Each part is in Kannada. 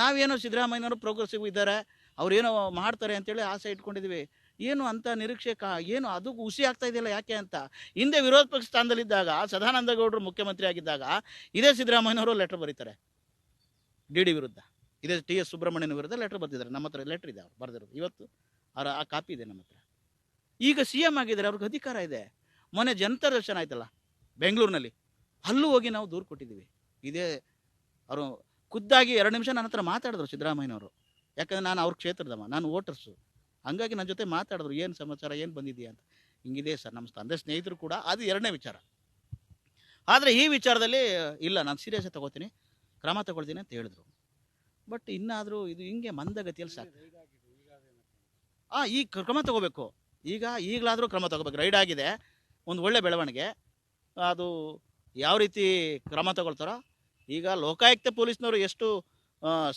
ನಾವೇನೋ ಸಿದ್ದರಾಮಯ್ಯನವರು ಪ್ರೋಗ್ರೆಸಿವ್ ಇದ್ದಾರೆ, ಅವ್ರೇನೋ ಮಾಡ್ತಾರೆ ಅಂತೇಳಿ ಆಸೆ ಇಟ್ಕೊಂಡಿದ್ದೀವಿ. ಏನು ಅಂತ ನಿರೀಕ್ಷೆ ಕಾ, ಏನು ಅದು ಹುಸಿ ಆಗ್ತಾ ಇದೆಯಲ್ಲ ಯಾಕೆ ಅಂತ. ಹಿಂದೆ ವಿರೋಧ ಪಕ್ಷ ಸ್ಥಾನದಲ್ಲಿದ್ದಾಗ ಸದಾನಂದ ಗೌಡರು ಮುಖ್ಯಮಂತ್ರಿ ಆಗಿದ್ದಾಗ, ಇದೇ ಸಿದ್ದರಾಮಯ್ಯನವರು ಲೆಟರ್ ಬರೀತಾರೆ. ಡಿ ಡಿ ವಿರುದ್ಧ. ಇದೇ ಟಿ ಎಸ್ ಸುಬ್ರಹ್ಮಣ್ಯನ ವಿರುದ್ಧ ಲೆಟರ್ ಬರೆದಿದ್ದಾರೆ. ನಮ್ಮ ಹತ್ರ ಲೆಟರ್ ಇದೆ ಅವ್ರು ಬರೆದಿರೋದು. ಇವತ್ತು ಅವರ ಆ ಕಾಪಿ ಇದೆ ನಮ್ಮ ಹತ್ರ. ಈಗ ಸಿ ಎಂ ಆಗಿದ್ದಾರೆ, ಅವ್ರಿಗೆ ಅಧಿಕಾರ ಇದೆ. ಮೊನ್ನೆ ಜನತಾ ದರ್ಶನ ಆಯ್ತಲ್ಲ, ಬೆಂಗಳೂರಿನಲ್ಲಿ. ಅಲ್ಲೂ ಹೋಗಿ ನಾವು ದೂರು ಕೊಟ್ಟಿದ್ದೀವಿ. ಇದೇ ಅವರು ಖುದ್ದಾಗಿ ಎರಡು ನಿಮಿಷ ನನ್ನ ಹತ್ರ ಮಾತಾಡಿದ್ರು ಸಿದ್ದರಾಮಯ್ಯನವರು. ಯಾಕಂದರೆ ನಾನು ಅವ್ರ ಕ್ಷೇತ್ರದವ, ನಾನು ವೋಟರ್ಸು. ಹಂಗಾಗಿ ನನ್ನ ಜೊತೆ ಮಾತಾಡಿದ್ರು, ಏನು ಸಮಾಚಾರ, ಏನು ಬಂದಿದೆಯಾ ಅಂತ. ಹಿಂಗಿದೆ ಸರ್, ನಮ್ಮ ತಂದೆ ಸ್ನೇಹಿತರು ಕೂಡ, ಅದು ಎರಡನೇ ವಿಚಾರ. ಆದರೆ ಈ ವಿಚಾರದಲ್ಲಿ, ಇಲ್ಲ, ನಾನು ಸೀರಿಯಸ್ ತಗೋತೀನಿ, ಕ್ರಮ ತಗೊಳ್ತೀನಿ ಅಂತ ಹೇಳಿದ್ರು. ಬಟ್ ಇನ್ನಾದರೂ ಇದು ಹಿಂಗೆ ಮಂದಗತಿಯಲ್ಲಿ ಸಾಕು ಹಾಂ ಈಗ ಕ್ರಮ ತಗೋಬೇಕು. ಈಗ ಈಗಲಾದರೂ ಕ್ರಮ ತಗೋಬೇಕು. ರೈಡ್ ಆಗಿದೆ, ಒಂದು ಒಳ್ಳೆ ಬೆಳವಣಿಗೆ. ಅದು ಯಾವ ರೀತಿ ಕ್ರಮ ತಗೊಳ್ತಾರೋ ಈಗ ಲೋಕಾಯುಕ್ತ ಪೊಲೀಸ್ನವರು ಎಷ್ಟು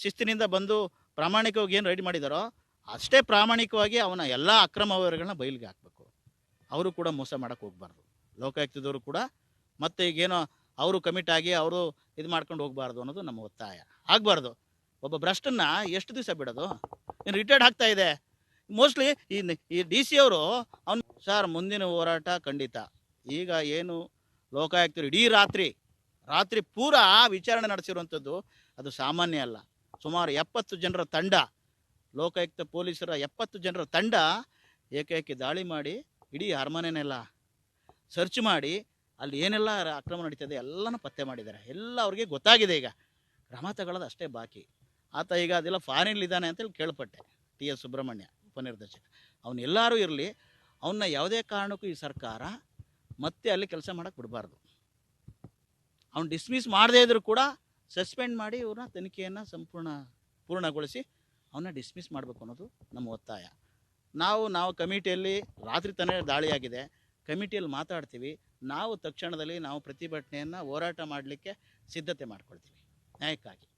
ಶಿಸ್ತಿನಿಂದ ಬಂದು ಪ್ರಾಮಾಣಿಕವಾಗಿ ಏನು ರೆಡಿ ಮಾಡಿದಾರೋ ಅಷ್ಟೇ ಪ್ರಾಮಾಣಿಕವಾಗಿ ಅವನ ಎಲ್ಲ ಅಕ್ರಮ ವ್ಯವಹಾರಗಳನ್ನ ಬಯಲಿಗೆ ಹಾಕಬೇಕು. ಅವರು ಕೂಡ ಮೋಸ ಮಾಡೋಕ್ಕೆ ಹೋಗ್ಬಾರ್ದು. ಲೋಕಾಯುಕ್ತದವರು ಕೂಡ ಮತ್ತೆ ಈಗೇನೋ ಅವರು ಕಮಿಟ್ ಆಗಿ ಅವರು ಇದು ಮಾಡ್ಕೊಂಡು ಹೋಗ್ಬಾರ್ದು ಅನ್ನೋದು ನಮ್ಮ ಒತ್ತಾಯ. ಆಗಬಾರ್ದು. ಒಬ್ಬ ಭ್ರಷ್ಟನ್ನ ಎಷ್ಟು ದಿವಸ ಬಿಡೋದು? ಇನ್ನು ರಿಟೈರ್ಡ್ ಆಗ್ತಾ ಇದೆ. ಮೋಸ್ಟ್ಲಿ ಈ ಈ ಡಿ ಸಿ ಅವರು ಅವ್ನು ಸರ್ ಮುಂದಿನ ಹೋರಾಟ ಖಂಡಿತ. ಈಗ ಏನು ಲೋಕಾಯುಕ್ತರು ಇಡೀ ರಾತ್ರಿ ರಾತ್ರಿ ಪೂರಾ ವಿಚಾರಣೆ ನಡೆಸಿರುವಂಥದ್ದು ಅದು ಸಾಮಾನ್ಯ ಅಲ್ಲ. ಸುಮಾರು ಎಪ್ಪತ್ತು ಜನರ ತಂಡ, ಲೋಕಾಯುಕ್ತ ಪೊಲೀಸರ ಎಪ್ಪತ್ತು ಜನರ ತಂಡ ಏಕೈಕಿ ದಾಳಿ ಮಾಡಿ ಇಡೀ ಅರಮನೆನೆಲ್ಲ ಸರ್ಚ್ ಮಾಡಿ ಅಲ್ಲಿ ಏನೆಲ್ಲ ಅಕ್ರಮ ನಡೀತದೆ ಎಲ್ಲನೂ ಪತ್ತೆ ಮಾಡಿದ್ದಾರೆ. ಎಲ್ಲ ಅವ್ರಿಗೆ ಗೊತ್ತಾಗಿದೆ ಈಗ. ಕ್ರಮ ತಗೊಳ್ಳೋದು ಅಷ್ಟೇ ಬಾಕಿ. ಆತ ಈಗ ಅದೆಲ್ಲ ಫಾರಿನ್ ಇದ್ದಾನೆ ಅಂತೇಳಿ ಕೇಳ್ಪಟ್ಟೆ ಟಿ ಎಸ್ ಸುಬ್ರಹ್ಮಣ್ಯ ಉಪನಿರ್ದೇಶಕ. ಅವನು ಎಲ್ಲರೂ ಇರಲಿ ಅವನ್ನ ಯಾವುದೇ ಕಾರಣಕ್ಕೂ ಈ ಸರ್ಕಾರ ಮತ್ತೆ ಅಲ್ಲಿ ಕೆಲಸ ಮಾಡೋಕ್ಕೆ ಬಿಡಬಾರ್ದು. ಅವ್ನು ಡಿಸ್ಮಿಸ್ ಮಾಡದೇ ಇದ್ರೂ ಕೂಡ ಸಸ್ಪೆಂಡ್ ಮಾಡಿ ಇವ್ರನ್ನ ತನಿಖೆಯನ್ನು ಸಂಪೂರ್ಣ ಪೂರ್ಣಗೊಳಿಸಿ ಅವನ್ನ ಡಿಸ್ಮಿಸ್ ಮಾಡಬೇಕು ಅನ್ನೋದು ನಮ್ಮ ಒತ್ತಾಯ. ನಾವು ನಾವು ಕಮಿಟಿಯಲ್ಲಿ ರಾತ್ರಿ ತನೇ ದಾಳಿಯಾಗಿದೆ. ಕಮಿಟಿಯಲ್ಲಿ ಮಾತಾಡ್ತೀವಿ. ನಾವು ತಕ್ಷಣದಲ್ಲಿ ನಾವು ಪ್ರತಿಭಟನೆಯನ್ನು ಹೋರಾಟ ಮಾಡಲಿಕ್ಕೆ ಸಿದ್ಧತೆ ಮಾಡ್ಕೊಳ್ತೀವಿ. ನ್ಯಾಯಕ್ಕಾಗಿ.